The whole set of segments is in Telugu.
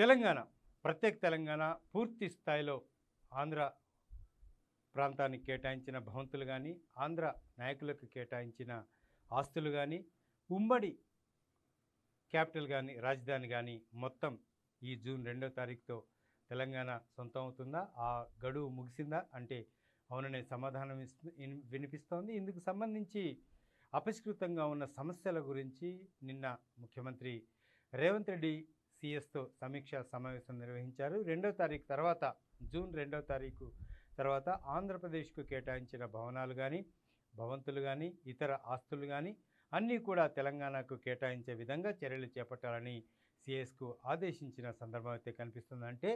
తెలంగాణ ప్రత్యేక తెలంగాణ పూర్తి స్థాయిలో ఆంధ్ర ప్రాంతానికి కేటాయించిన భవంతులు కానీ ఆంధ్ర నాయకులకు కేటాయించిన ఆస్తులు కానీ ఉమ్మడి క్యాపిటల్ కానీ రాజధాని కానీ మొత్తం ఈ జూన్ రెండో తారీఖుతో తెలంగాణ సొంతం అవుతుందా? ఆ గడువు ముగిసిందా? అంటే అవుననే సమాధానం వినిపిస్తోంది. ఇందుకు సంబంధించి అపరిష్కృతంగా ఉన్న సమస్యల గురించి నిన్న ముఖ్యమంత్రి రేవంత్ రెడ్డి సిఎస్తో సమీక్ష సమావేశం నిర్వహించారు. రెండో తారీఖు తర్వాత జూన్ రెండో తారీఖు తర్వాత ఆంధ్రప్రదేశ్కు కేటాయించిన భవనాలు కానీ భవంతులు కానీ ఇతర ఆస్తులు కానీ అన్నీ కూడా తెలంగాణకు కేటాయించే విధంగా చర్యలు చేపట్టాలని సిఎస్కు ఆదేశించిన సందర్భం అయితే కనిపిస్తుందంటే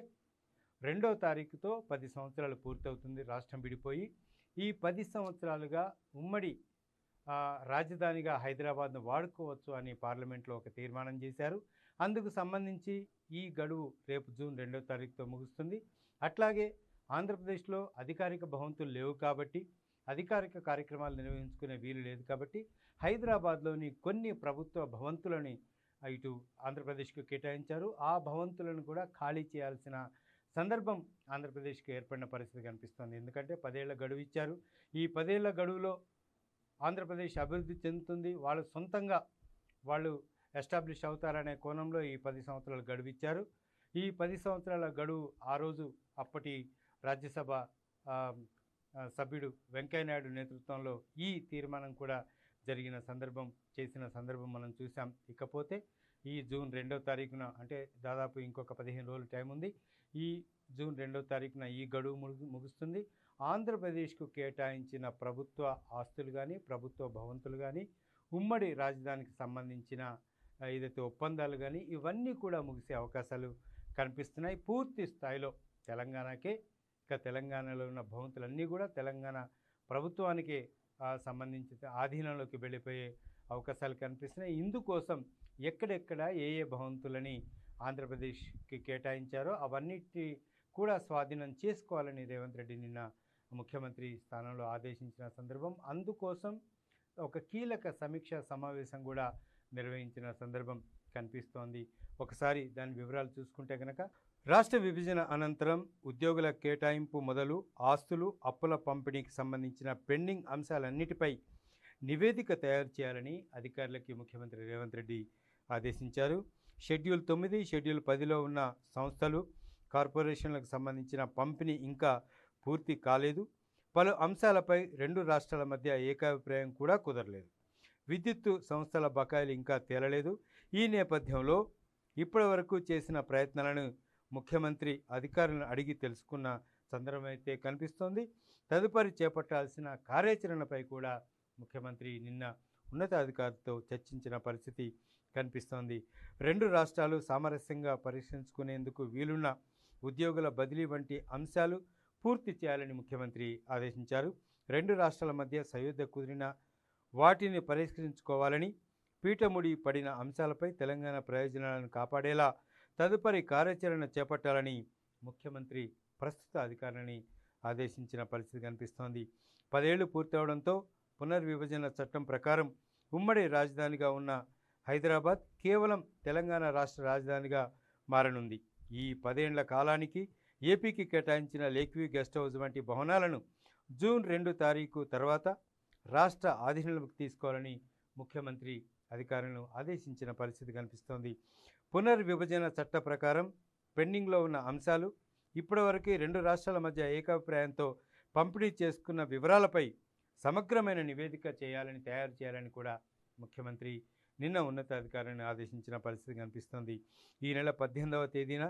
రెండో తారీఖుతో పది సంవత్సరాలు పూర్తవుతుంది. రాష్ట్రం విడిపోయి ఈ పది సంవత్సరాలుగా ఉమ్మడి రాజధానిగా హైదరాబాద్ను వాడుకోవచ్చు అని పార్లమెంట్లో ఒక తీర్మానం చేశారు. అందుకు సంబంధించి ఈ గడువు రేపు జూన్ రెండో తారీఖుతో ముగుస్తుంది. అట్లాగే ఆంధ్రప్రదేశ్లో అధికారిక భవంతులు లేవు కాబట్టి అధికారిక కార్యక్రమాలు నిర్వహించుకునే వీలు లేదు కాబట్టి హైదరాబాద్లోని కొన్ని ప్రభుత్వ భవంతులని ఇటు ఆంధ్రప్రదేశ్కు కేటాయించారు. ఆ భవంతులను కూడా ఖాళీ చేయాల్సిన సందర్భం ఆంధ్రప్రదేశ్కి ఏర్పడిన పరిస్థితి కనిపిస్తుంది. ఎందుకంటే పదేళ్ళ గడువు ఇచ్చారు. ఈ పదేళ్ళ గడువులో ఆంధ్రప్రదేశ్ అభివృద్ధి చెందుతుంది. వాళ్ళు సొంతంగా వాళ్ళు ఎస్టాబ్లిష్ అవుతారనే కోణంలో ఈ పది సంవత్సరాలు గడువు ఇచ్చారు ఈ పది సంవత్సరాల గడువు ఆ రోజు అప్పటి రాజ్యసభ సభ్యుడు వెంకయ్యనాయుడు నేతృత్వంలో ఈ తీర్మానం కూడా జరిగిన సందర్భం చేసిన సందర్భం మనం చూసాం ఇకపోతే ఈ జూన్ రెండో తారీఖున అంటే దాదాపు ఇంకొక పదిహేను రోజులు టైం ఉంది. ఈ జూన్ రెండో తారీఖున ఈ గడువు ముగుస్తుంది. ఆంధ్రప్రదేశ్కు కేటాయించిన ప్రభుత్వ ఆస్తులు కానీ ప్రభుత్వ భవంతులు కానీ ఉమ్మడి రాజధానికి సంబంధించిన ఏదైతే ఒప్పందాలు కానీ ఇవన్నీ కూడా ముగిసే అవకాశాలు కనిపిస్తున్నాయి. పూర్తి స్థాయిలో తెలంగాణకే ఇక తెలంగాణలో ఉన్న భవంతులన్నీ కూడా తెలంగాణ ప్రభుత్వానికి సంబంధించిన ఆధీనంలోకి వెళ్ళిపోయే అవకాశాలు కనిపిస్తున్నాయి. ఇందుకోసం ఎక్కడెక్కడ ఏ ఏ భవంతులని ఆంధ్రప్రదేశ్కి కేటాయించారో అవన్నిటి కూడా స్వాధీనం చేసుకోవాలని రేవంత్ రెడ్డి నిన్న ముఖ్యమంత్రి స్థానంలో ఆదేశించిన సందర్భం. అందుకోసం ఒక కీలక సమీక్ష సమావేశం కూడా నిర్వహించిన సందర్భం కనిపిస్తోంది. ఒకసారి దాని వివరాలు చూసుకుంటే కనుక రాష్ట్ర విభజన అనంతరం ఉద్యోగుల కేటాయింపు మొదలు ఆస్తులు అప్పుల పంపిణీకి సంబంధించిన పెండింగ్ అంశాలన్నిటిపై నివేదిక తయారు చేయాలని అధికారులకి ముఖ్యమంత్రి రేవంత్ రెడ్డి ఆదేశించారు. షెడ్యూల్ తొమ్మిది షెడ్యూల్ పదిలో ఉన్న సంస్థలు కార్పొరేషన్లకు సంబంధించిన పంపిణీ ఇంకా పూర్తి కాలేదు. పలు అంశాలపై రెండు రాష్ట్రాల మధ్య ఏకాభిప్రాయం కూడా కుదరలేదు. విద్యుత్తు సంస్థల బకాయిలు ఇంకా తేలలేదు. ఈ నేపథ్యంలో ఇప్పటివరకు చేసిన ప్రయత్నాలను ముఖ్యమంత్రి అధికారులను అడిగి తెలుసుకున్న సందర్భం అయితే కనిపిస్తోంది. తదుపరి చేపట్టాల్సిన కార్యాచరణపై కూడా ముఖ్యమంత్రి నిన్న ఉన్నతాధికారులతో చర్చించిన పరిస్థితి కనిపిస్తోంది. రెండు రాష్ట్రాలు సామరస్యంగా పరిష్కరించుకునేందుకు వీలున్న ఉద్యోగుల బదిలీ వంటి అంశాలు పూర్తి చేయాలని ముఖ్యమంత్రి ఆదేశించారు. రెండు రాష్ట్రాల మధ్య సయోధ్య కుదిరిన వాటిని పరిష్కరించుకోవాలని పీఠముడి పడిన అంశాలపై తెలంగాణ ప్రయోజనాలను కాపాడేలా తదుపరి కార్యాచరణ చేపట్టాలని ముఖ్యమంత్రి ప్రస్తుత అధికారులని ఆదేశించిన పరిస్థితి కనిపిస్తోంది. పదేళ్ళు పూర్తవడంతో పునర్విభజన చట్టం ప్రకారం ఉమ్మడి రాజధానిగా ఉన్న హైదరాబాద్ కేవలం తెలంగాణ రాష్ట్ర రాజధానిగా మారనుంది. ఈ పదేండ్ల కాలానికి ఏపీకి కేటాయించిన లేక్వీ గెస్ట్ హౌస్ వంటి భవనాలను జూన్ రెండు తారీఖు తర్వాత రాష్ట్ర ఆధీనంలోకి తీసుకోవాలని ముఖ్యమంత్రి అధికారులను ఆదేశించిన పరిస్థితి కనిపిస్తోంది. పునర్విభజన చట్ట ప్రకారం పెండింగ్లో ఉన్న అంశాలు ఇప్పటివరకు రెండు రాష్ట్రాల మధ్య ఏకాభిప్రాయంతో పంపిణీ చేసుకున్న వివరాలపై సమగ్రమైన నివేదిక చేయాలని తయారు చేయాలని కూడా ముఖ్యమంత్రి నిన్న ఉన్నతాధికారులను ఆదేశించిన పరిస్థితి కనిపిస్తోంది. ఈ నెల పద్దెనిమిదవ తేదీన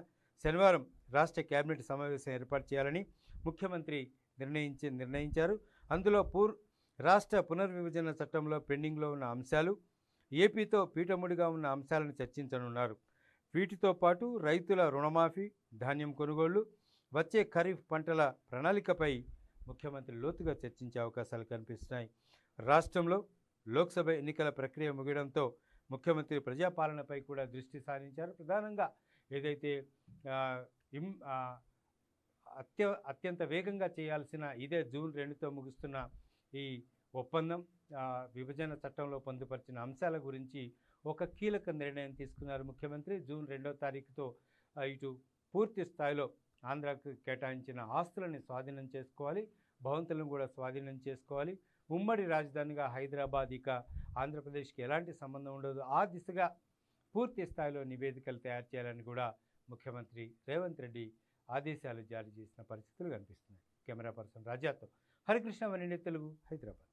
శనివారం రాష్ట్ర కేబినెట్ సమావేశం ఏర్పాటు చేయాలని ముఖ్యమంత్రి నిర్ణయించి నిర్ణయించారు. అందులో పూర్ రాష్ట్ర పునర్విభజన చట్టంలో పెండింగ్లో ఉన్న అంశాలు ఏపీతో పీఠముడిగా ఉన్న అంశాలను చర్చించనున్నారు. వీటితో పాటు రైతుల రుణమాఫీ ధాన్యం కొనుగోళ్ళు వచ్చే ఖరీఫ్ పంటల ప్రణాళికపై ముఖ్యమంత్రి లోతుగా చర్చించే అవకాశాలు కనిపిస్తున్నాయి. రాష్ట్రంలో లోక్సభ ఎన్నికల ప్రక్రియ ముగియడంతో ముఖ్యమంత్రి ప్రజాపాలనపై కూడా దృష్టి సారించారు. ప్రధానంగా ఏదైతే అత్య అత్యంత వేగంగా చేయాల్సిన ఇదే జూన్ రెండుతో ముగుస్తున్న ఈ ఒప్పందం విభజన చట్టంలో పొందుపరిచిన అంశాల గురించి ఒక కీలక నిర్ణయం తీసుకున్నారు ముఖ్యమంత్రి. జూన్ రెండో తారీఖుతో ఇటు పూర్తి స్థాయిలో ఆంధ్రాకు కేటాయించిన ఆస్తులని స్వాధీనం చేసుకోవాలి భవంతులను కూడా స్వాధీనం చేసుకోవాలి. ఉమ్మడి రాజధానిగా హైదరాబాద్ ఇక ఆంధ్రప్రదేశ్కి ఎలాంటి సంబంధం ఉండదు. ఆ దిశగా పూర్తి స్థాయిలో నివేదికలు తయారు చేయాలని కూడా ముఖ్యమంత్రి రేవంత్ రెడ్డి ఆదేశాలు జారీ చేసిన పరిస్థితులు కనిపిస్తున్నాయి. కెమెరా పర్సన్ రాజాతో హరికృష్ణ వనిండి తెలుగు హైదరాబాద్.